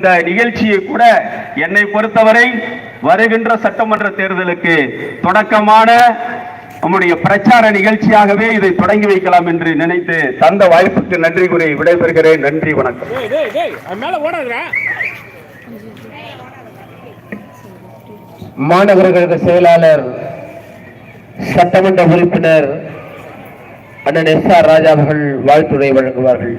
இந்த நிகழ்ச்சியை கூட என்னை பொறுத்தவரை வருகின்ற சட்டமன்ற தேர்தலுக்கு தொடக்கமான நம்முடைய பிரச்சார நிகழ்ச்சியாகவே இதை தொடங்கி வைக்கலாம் என்று நினைத்து தந்த வாய்ப்புக்கு நன்றி கூறி விடைபெறுகிறேன். நன்றி வணக்கம். மாநகர கழக செயலாளர் சட்டமன்ற உறுப்பினர் அண்ணன் எஸ் ஆர் ராஜா அவர்கள் வாழ்த்துரை வழங்குவார்கள்.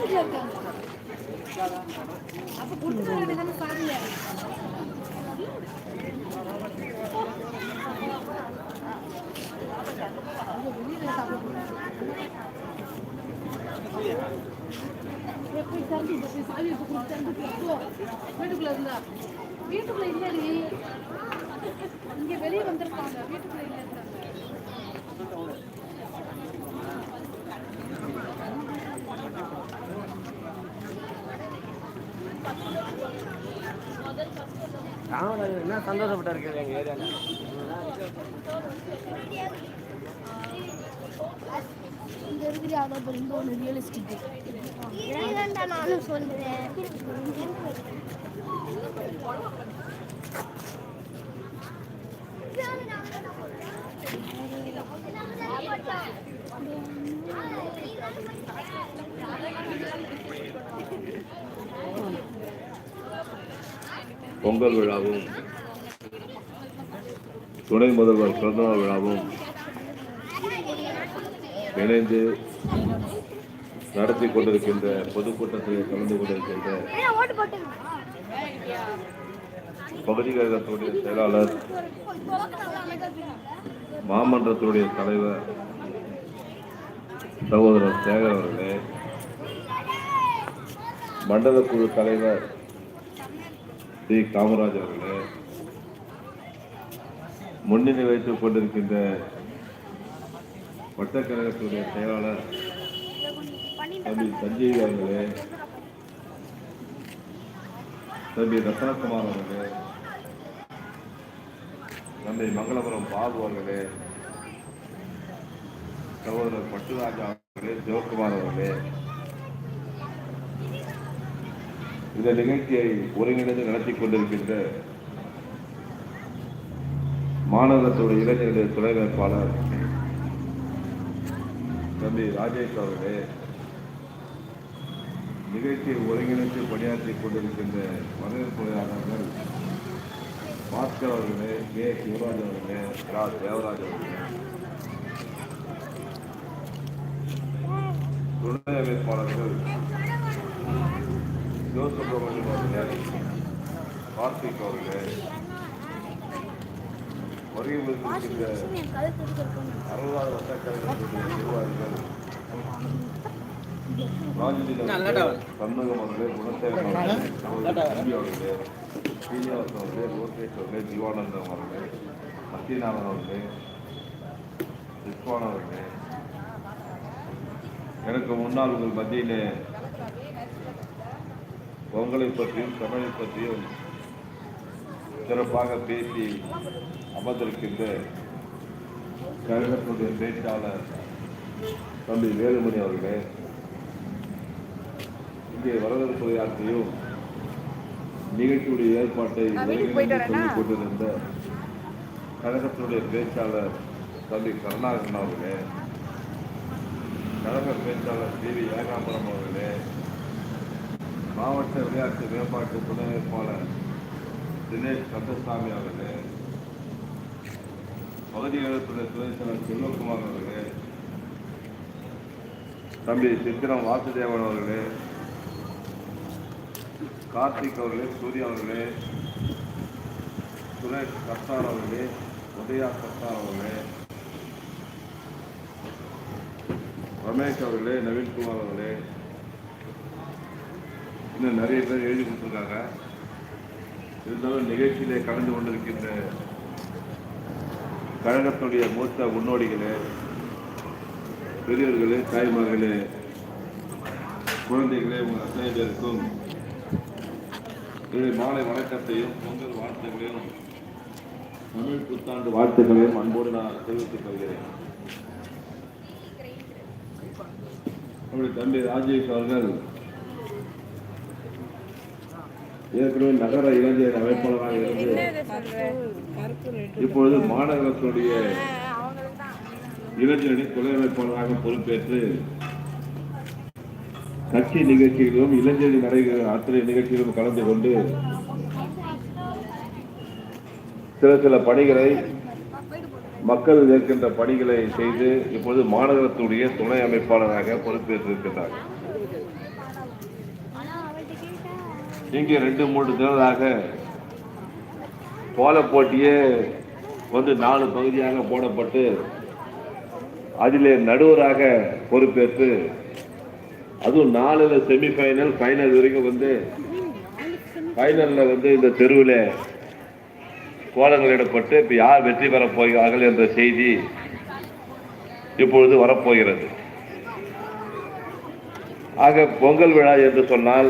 வீட்டுக்குள்ள இருக்காங்க அப்ப கொடுத்துட்டு வேண்டியதானே பாருங்க எப்படி தம்பி சாவி கொடுத்து வீட்டுக்குள்ள இருந்தா வீட்டுக்குள்ள இல்லடி. இங்க வெளியே வந்திருப்பாங்க வீட்டுக்குள்ள இல்ல. ராமராஜன் என்ன சந்தோஷப்பட்டா இருக்காரு எங்கள் ஏரியாவில் இங்க இருக்கிற ஒன்று ரியலிஸ்டிக் நானும் சொல்றேன் பொங்கல் விழாவும் துணை முதல்வர் பிறந்தநாள் விழாவும் இணைந்து நடத்தி கொண்டிருக்கின்ற பொதுக்கூட்டத்தில் கலந்து கொண்டிருக்கின்ற பகுதி கழகத்துடைய செயலாளர் மாமன்றத்துடைய தலைவர் சகோதரர் சேகர் அவர்களே மண்டல குழு தலைவர் டி காமராஜ் அவர்களே முன்னிலை வைத்துக் கொண்டிருக்கின்ற வட்டக்கழகத்துடைய செயலாளர் தம்பி சஞ்சீவி அவர்களே தம்பி ரத்னகுமார் அவர்களே தம்பி மங்களபுரம் பாபு அவர்களே சகோதரர் பட்டுராஜா அவர்களே சிவகுமார் அவர்களே இந்த நிகழ்ச்சியை ஒருங்கிணைந்து நடத்தி கொண்டிருக்கின்ற மாநகரத்துடைய இளைஞர்களுடைய துணை வேட்பாளர் தம்பி ராஜேஷ் அவர்களே நிகழ்ச்சியை ஒருங்கிணைத்து பணியாற்றி கொண்டிருக்கின்ற மகளிர் பாஸ்கர் அவர்களே கே. சிவராஜ் அவர்களே ரா தேவராஜ் அவர்களே. துணை வேட்பாளர்கள் சிவசுப்பிரமணியம் அவர்களே கார்த்திக் அவர்களே வருகை அறுபதாவது வட்டக்கழகத்துடைய நிர்வாகிகள் ராஜதீன் சண்முகம் அவர்களே குணசேகரன் அவர்களே அவர்களே ஸ்ரீனிவாசன் அவர்களே லோகேஷ் அவர்களே ஜீவானந்தம் அவர்களே சத்யநாதன் அவர்களே விஸ்வான் அவர்களே எனக்கு முன்னால் உங்கள் மத்தியிலே பொங்கலை பற்றியும் தமிழை பற்றியும் சிறப்பாக பேசி அமர்ந்திருக்கின்ற கழகத்துடைய பேச்சாளர் தம்பி வேலுமணி அவர்களே இங்கே வரவேற்பு உரையாற்றியும் நிகழ்ச்சியுடைய ஏற்பாட்டை கொண்டிருந்த கழகத்தினுடைய பேச்சாளர் தம்பி கருணாகரன் அவர்களே கழக பேச்சாளர் டி வி ஏகாம்பரம் அவர்களே மாவட்ட விளையாட்டு மேம்பாட்டு துணை வேட்பாளர் தினேஷ் கந்தசாமி அவர்களே பகுதி எழுத்துறை துணை தலைவர் செல்வகுமார் அவர்களே தம்பி சித்திரம் வாசுதேவன் அவர்களே கார்த்திக் அவர்களே சூர்யா அவர்களே சுரேஷ் கர்த்தார் அவர்களே உதயா கர்த்தார் அவர்களே ரமேஷ் அவர்களே நவீன்குமார் அவர்களே இன்னும் நிறைய பேர் எழுதி கொடுத்துருக்காங்க. இருந்தாலும் நிகழ்ச்சியிலே கலந்து கொண்டிருக்கின்ற கழகத்துடைய மூத்த முன்னோடிகளே பெரியவர்களே தாய்மார்களே குழந்தைகளே உங்கள் அத்தனை பேருக்கும் இதை மாலை வணக்கத்தையும் பொங்கல் வாழ்த்துகளையும் தமிழ் புத்தாண்டு வாழ்த்துக்களையும் அன்போடு நான் தெரிவித்துக் கொள்கிறேன். நம்முடைய தம்பி ராஜேஷ் அவர்கள் ஏற்கனவே நகர இளைஞர் அமைப்பாளராக இருந்து இப்பொழுது மாநகரத்துடைய இளைஞரணி துணை அமைப்பாளராக பொறுப்பேற்று கட்சி நிகழ்ச்சிகளிலும் இளைஞரணி நடைகிற அத்தனை நிகழ்ச்சிகளிலும் கலந்து கொண்டு சில சில பணிகளை மக்கள் ஏற்கின்ற பணிகளை செய்து இப்பொழுது மாநகரத்துடைய துணை அமைப்பாளராக பொறுப்பேற்றிருக்கிறார் இங்கே ரெண்டு மூன்று தினங்களாக கோல போட்டியே வந்து நாலு பகுதியாக போடப்பட்டு அதில் நடுவராக பொறுப்பேற்று அதுவும் நாலுல செமிஃபைனல் ஃபைனல் வரைக்கும் வந்து ஃபைனலில் வந்து இந்த தெருவில் கோலங்களிடப்பட்டு இப்போ யார் வெற்றி பெறப் போகிறார்கள் என்ற செய்தி இப்பொழுது வரப்போகிறது. ஆக பொங்கல் விழா என்று சொன்னால்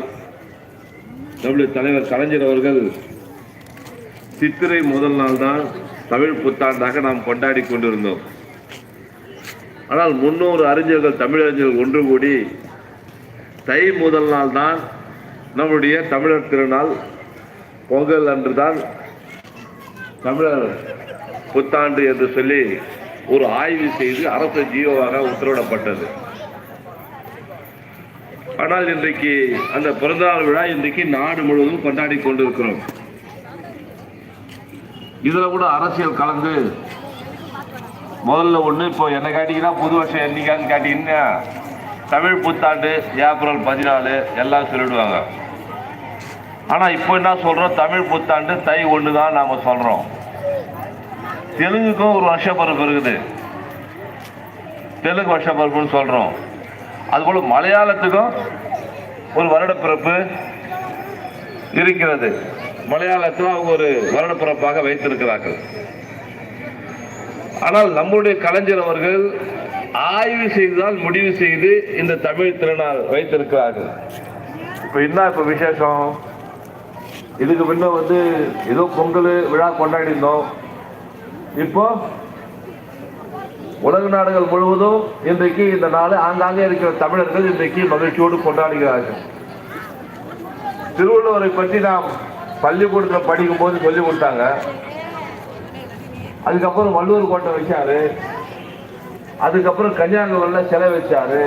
நம்முடைய தலைவர் கலைஞர் அவர்கள் சித்திரை முதல் நாள் தான் தமிழ் புத்தாண்டாக நாம் கொண்டாடி கொண்டிருந்தோம். ஆனால் முன்னூறு அறிஞர்கள் தமிழறிஞர்கள் ஒன்று கூடி தை முதல் நாள் தான் நம்முடைய தமிழர் திருநாள். பொங்கல் அன்று தான் தமிழர் புத்தாண்டு என்று சொல்லி ஒரு ஆய்வு செய்து அரசு ஜீவோவாக உத்தரவிடப்பட்டது. ஆனால் இன்றைக்கு அந்த பிறந்தநாள் விழா இன்றைக்கு நாடு முழுவதும் கொண்டாடி கொண்டிருக்கிறோம். இதில் கூட அரசியல் கலந்து முதல்ல ஒன்று இப்போ என்ன கேட்டீங்கன்னா புது வருஷம் என்னைக்கான்னு கேட்டீங்கன்னா தமிழ் புத்தாண்டு ஏப்ரல் பதினாலு எல்லாம் சொல்லிடுவாங்க. ஆனால் இப்போ என்ன சொல்கிறோம் தமிழ் புத்தாண்டு தை ஒன்று தான் நாம் சொல்கிறோம் தெலுங்குக்கும் ஒரு வருஷ பருப்பு இருக்குது. தெலுங்கு வருஷ சொல்கிறோம் அதுபோல் மலையாளத்துக்கும் ஒரு வருடப்பிறப்பு இருக்கிறது. மலையாளத்தில் அவங்க ஒரு வருடப்பிறப்பாக வைத்திருக்கிறார்கள். ஆனால் நம்முடைய கலைஞர் அவர்கள் ஆய்வு செய்தால் முடிவு செய்து இந்த தமிழ் திருநாள் வைத்திருக்கிறார்கள். இப்போ என்ன இப்போ விசேஷம்? இதுக்கு முன்ன வந்து ஏதோ பொங்கல் விழா கொண்டாடினோம் இப்போ உலக நாடுகள் முழுவதும் இன்றைக்கு இந்த நாள் ஆங்காங்கே இருக்கிற தமிழர்கள் இன்றைக்கு மகிழ்ச்சியோடு கொண்டாடுகிறார்கள். திருவள்ளுவரை பற்றி நாம் பள்ளிக்கூடத்தில் படிக்கும் போது சொல்லி கொடுத்தாங்க. அதுக்கப்புறம் வள்ளுவர் கோட்டை வச்சாரு. அதுக்கப்புறம் கன்னியாகுமரியில் சிலை வச்சாரு.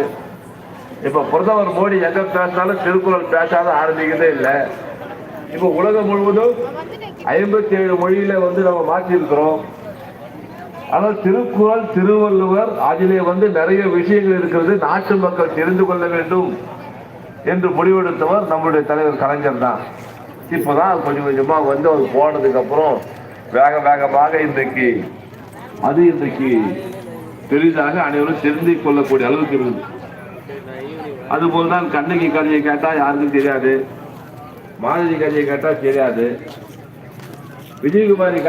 இப்போ பிரதமர் மோடி எங்கே பேசினாலும் திருக்குறள் பேசாத ஆரம்பிக்கிறதே இல்லை. இப்போ உலகம் முழுவதும் ஐம்பத்தி ஏழு மொழியில் வந்து நம்ம மாற்றியிருக்கிறோம். ஆனால் திருக்குறள் திருவள்ளுவர் அதிலே வந்து நிறைய விஷயங்கள் இருக்கிறது. நாட்டு மக்கள் தெரிந்து கொள்ள வேண்டும் என்று முடிவெடுத்தவர் நம்முடைய தலைவர் கலைஞர் தான். இப்போதான் கொஞ்சம் கொஞ்சமாக வந்து அவர் போனதுக்கு அப்புறம் வேக வேகமாக இன்றைக்கு அது இன்றைக்கு பெரிதாக அனைவரும் தெரிந்து கொள்ளக்கூடிய அளவுக்கு இருந்தது. அதுபோல் தான் கண்ணகி கதையை கேட்டால் யாருக்கும் தெரியாது. மாதவி கதையை கேட்டால் தெரியாது. விஜயகுமாரி